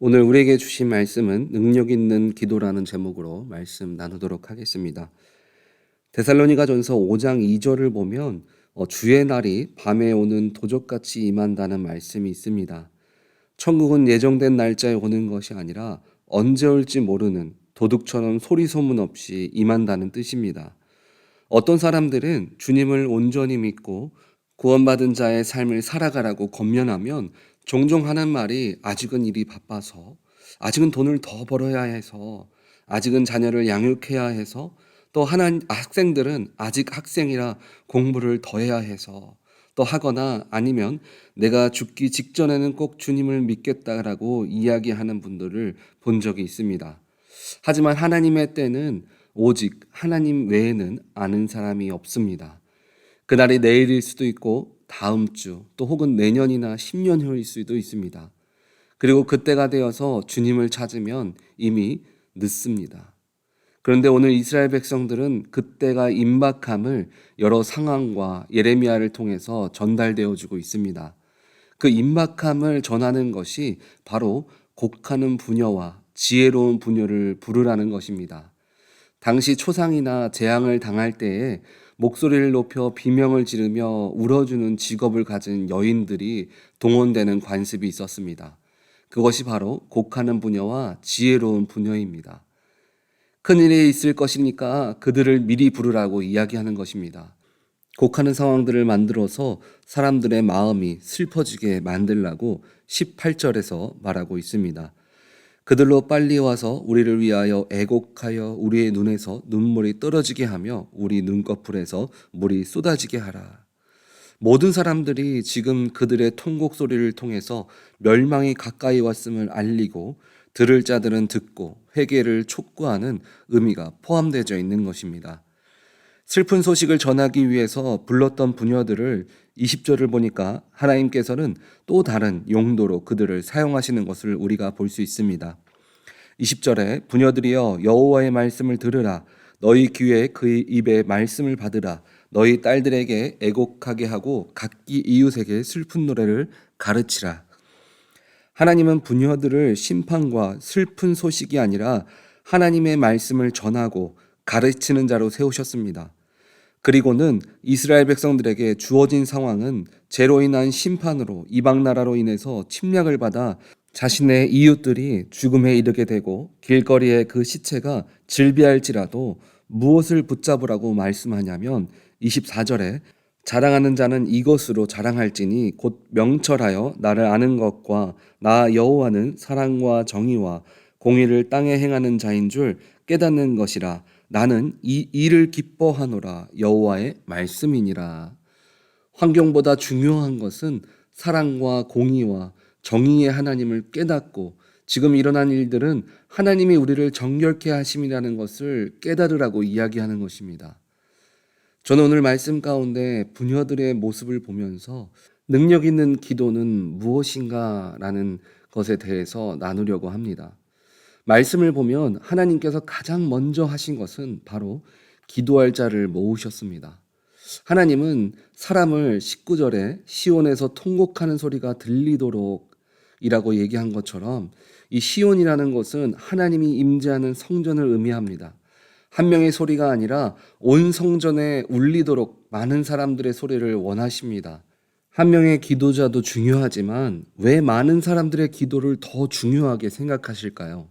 오늘 우리에게 주신 말씀은 능력 있는 기도라는 제목으로 말씀 나누도록 하겠습니다. 데살로니가 전서 5장 2절을 보면 어, 주의 날이 밤에 오는 도적같이 임한다는 말씀이 있습니다. 천국은 예정된 날짜에 오는 것이 아니라 언제 올지 모르는 도둑처럼 소리 소문 없이 임한다는 뜻입니다. 어떤 사람들은 주님을 온전히 믿고 구원받은 자의 삶을 살아가라고 권면하면 종종 하는 말이 아직은 일이 바빠서, 아직은 돈을 더 벌어야 해서, 아직은 자녀를 양육해야 해서, 또 하나 학생들은 아직 학생이라 공부를 더 해야 해서, 또 하거나 아니면 내가 죽기 직전에는 꼭 주님을 믿겠다라고 이야기하는 분들을 본 적이 있습니다. 하지만 하나님의 때는 오직 하나님 외에는 아는 사람이 없습니다. 그날이 내일일 수도 있고 다음 주 또 혹은 내년이나 10년 후일 수도 있습니다. 그리고 그때가 되어서 주님을 찾으면 이미 늦습니다. 그런데 오늘 이스라엘 백성들은 그때가 임박함을 여러 상황과 예레미야를 통해서 전달되어 주고 있습니다. 그 임박함을 전하는 것이 바로 곡하는 부녀와 지혜로운 부녀를 부르라는 것입니다. 당시 초상이나 재앙을 당할 때에 목소리를 높여 비명을 지르며 울어주는 직업을 가진 여인들이 동원되는 관습이 있었습니다. 그것이 바로 곡하는 부녀와 지혜로운 부녀입니다. 큰일이 있을 것이니까 그들을 미리 부르라고 이야기하는 것입니다. 곡하는 상황들을 만들어서 사람들의 마음이 슬퍼지게 만들라고 18절에서 말하고 있습니다. 그들로 빨리 와서 우리를 위하여 애곡하여 우리의 눈에서 눈물이 떨어지게 하며 우리 눈꺼풀에서 물이 쏟아지게 하라. 모든 사람들이 지금 그들의 통곡 소리를 통해서 멸망이 가까이 왔음을 알리고 들을 자들은 듣고 회개를 촉구하는 의미가 포함되어 있는 것입니다. 슬픈 소식을 전하기 위해서 불렀던 부녀들을 20절을 보니까 하나님께서는 또 다른 용도로 그들을 사용하시는 것을 우리가 볼 수 있습니다. 20절에 부녀들이여 여호와의 말씀을 들으라. 너희 귀에 그의 입의 말씀을 받으라. 너희 딸들에게 애곡하게 하고 각기 이웃에게 슬픈 노래를 가르치라. 하나님은 부녀들을 심판과 슬픈 소식이 아니라 하나님의 말씀을 전하고 가르치는 자로 세우셨습니다. 그리고는 이스라엘 백성들에게 주어진 상황은 죄로 인한 심판으로 이방 나라로 인해서 침략을 받아 자신의 이웃들이 죽음에 이르게 되고 길거리에 그 시체가 질비할지라도 무엇을 붙잡으라고 말씀하냐면 24절에 자랑하는 자는 이것으로 자랑할지니 곧 명철하여 나를 아는 것과 나 여호와는 사랑과 정의와 공의를 땅에 행하는 자인 줄 깨닫는 것이라. 나는 이 일을 기뻐하노라. 여호와의 말씀이니라. 환경보다 중요한 것은 사랑과 공의와 정의의 하나님을 깨닫고 지금 일어난 일들은 하나님이 우리를 정결케 하심이라는 것을 깨달으라고 이야기하는 것입니다. 저는 오늘 말씀 가운데 부녀들의 모습을 보면서 능력 있는 기도는 무엇인가 라는 것에 대해서 나누려고 합니다. 말씀을 보면 하나님께서 가장 먼저 하신 것은 바로 기도할 자를 모으셨습니다. 하나님은 사람을 19절에 시온에서 통곡하는 소리가 들리도록 이라고 얘기한 것처럼 이 시온이라는 것은 하나님이 임재하는 성전을 의미합니다. 한 명의 소리가 아니라 온 성전에 울리도록 많은 사람들의 소리를 원하십니다. 한 명의 기도자도 중요하지만 왜 많은 사람들의 기도를 더 중요하게 생각하실까요?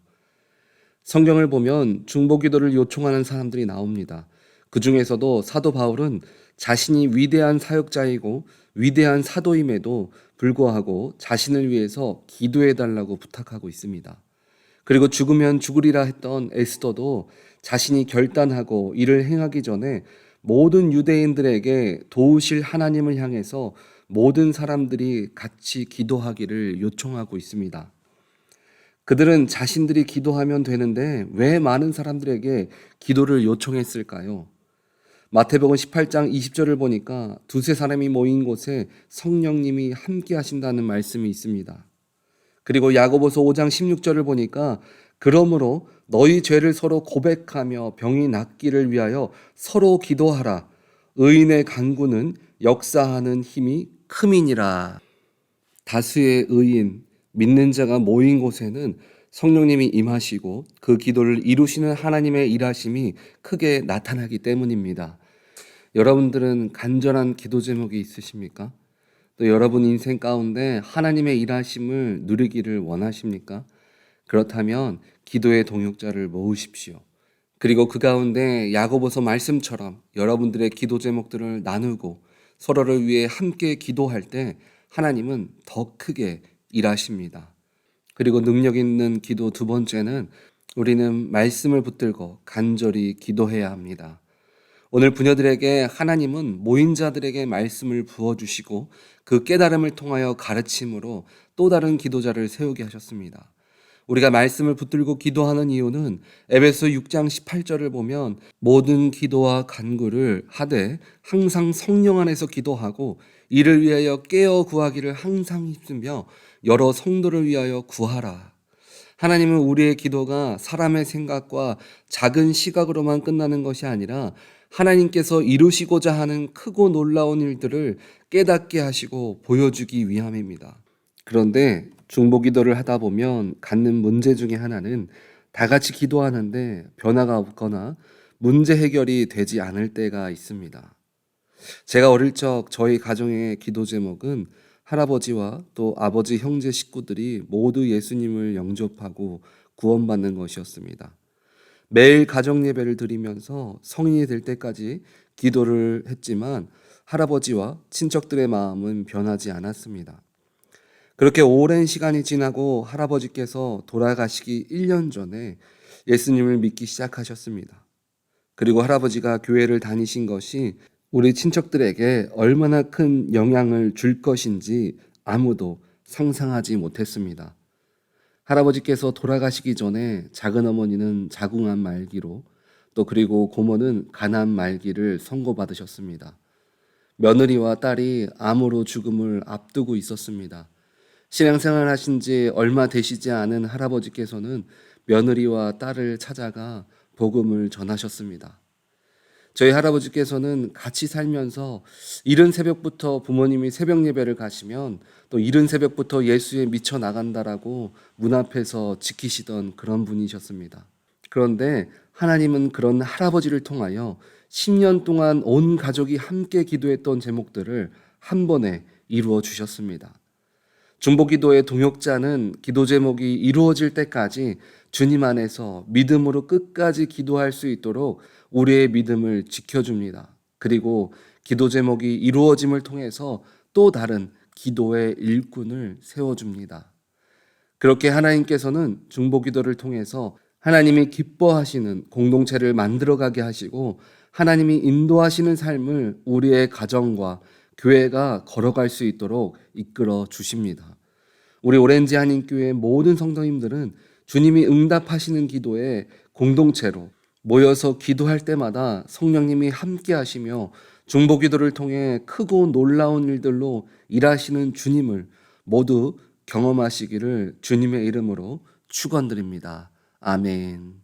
성경을 보면 중보 기도를 요청하는 사람들이 나옵니다. 그 중에서도 사도 바울은 자신이 위대한 사역자이고 위대한 사도임에도 불구하고 자신을 위해서 기도해 달라고 부탁하고 있습니다. 그리고 죽으면 죽으리라 했던 에스더도 자신이 결단하고 이를 행하기 전에 모든 유대인들에게 도우실 하나님을 향해서 모든 사람들이 같이 기도하기를 요청하고 있습니다. 그들은 자신들이 기도하면 되는데 왜 많은 사람들에게 기도를 요청했을까요? 마태복음 18장 20절을 보니까 두세 사람이 모인 곳에 성령님이 함께 하신다는 말씀이 있습니다. 그리고 야고보서 5장 16절을 보니까 그러므로 너희 죄를 서로 고백하며 병이 낫기를 위하여 서로 기도하라. 의인의 간구는 역사하는 힘이 크민이라. 다수의 의인, 믿는 자가 모인 곳에는 성령님이 임하시고 그 기도를 이루시는 하나님의 일하심이 크게 나타나기 때문입니다. 여러분들은 간절한 기도 제목이 있으십니까? 또 여러분 인생 가운데 하나님의 일하심을 누리기를 원하십니까? 그렇다면 기도의 동역자를 모으십시오. 그리고 그 가운데 야고보서 말씀처럼 여러분들의 기도 제목들을 나누고 서로를 위해 함께 기도할 때 하나님은 더 크게 일하십니다. 그리고 능력 있는 기도 두 번째는 우리는 말씀을 붙들고 간절히 기도해야 합니다. 오늘 부녀들에게 하나님은 모인 자들에게 말씀을 부어주시고 그 깨달음을 통하여 가르침으로 또 다른 기도자를 세우게 하셨습니다. 우리가 말씀을 붙들고 기도하는 이유는 에베소 6장 18절을 보면 모든 기도와 간구를 하되 항상 성령 안에서 기도하고 이를 위하여 깨어 구하기를 항상 힘쓰며 여러 성도를 위하여 구하라. 하나님은 우리의 기도가 사람의 생각과 작은 시각으로만 끝나는 것이 아니라 하나님께서 이루시고자 하는 크고 놀라운 일들을 깨닫게 하시고 보여주기 위함입니다. 그런데 중보 기도를 하다 보면 갖는 문제 중에 하나는 다 같이 기도하는데 변화가 없거나 문제 해결이 되지 않을 때가 있습니다. 제가 어릴 적 저희 가정의 기도 제목은 할아버지와 또 아버지 형제 식구들이 모두 예수님을 영접하고 구원받는 것이었습니다. 매일 가정 예배를 드리면서 성인이 될 때까지 기도를 했지만 할아버지와 친척들의 마음은 변하지 않았습니다. 그렇게 오랜 시간이 지나고 할아버지께서 돌아가시기 1년 전에 예수님을 믿기 시작하셨습니다. 그리고 할아버지가 교회를 다니신 것이 우리 친척들에게 얼마나 큰 영향을 줄 것인지 아무도 상상하지 못했습니다. 할아버지께서 돌아가시기 전에 작은 어머니는 자궁암 말기로 또 그리고 고모는 간암 말기를 선고받으셨습니다. 며느리와 딸이 암으로 죽음을 앞두고 있었습니다. 신앙생활 하신 지 얼마 되시지 않은 할아버지께서는 며느리와 딸을 찾아가 복음을 전하셨습니다. 저희 할아버지께서는 같이 살면서 이른 새벽부터 부모님이 새벽 예배를 가시면 또 이른 새벽부터 예수에 미쳐 나간다라고 문 앞에서 지키시던 그런 분이셨습니다. 그런데 하나님은 그런 할아버지를 통하여 10년 동안 온 가족이 함께 기도했던 제목들을 한 번에 이루어 주셨습니다. 중보기도의 동역자는 기도 제목이 이루어질 때까지 주님 안에서 믿음으로 끝까지 기도할 수 있도록 우리의 믿음을 지켜줍니다. 그리고 기도 제목이 이루어짐을 통해서 또 다른 기도의 일꾼을 세워줍니다. 그렇게 하나님께서는 중보 기도를 통해서 하나님이 기뻐하시는 공동체를 만들어가게 하시고 하나님이 인도하시는 삶을 우리의 가정과 교회가 걸어갈 수 있도록 이끌어 주십니다. 우리 오렌지 한인교회 모든 성도님들은 주님이 응답하시는 기도에 공동체로 모여서 기도할 때마다 성령님이 함께 하시며 중보 기도를 통해 크고 놀라운 일들로 일하시는 주님을 모두 경험하시기를 주님의 이름으로 축원드립니다. 아멘.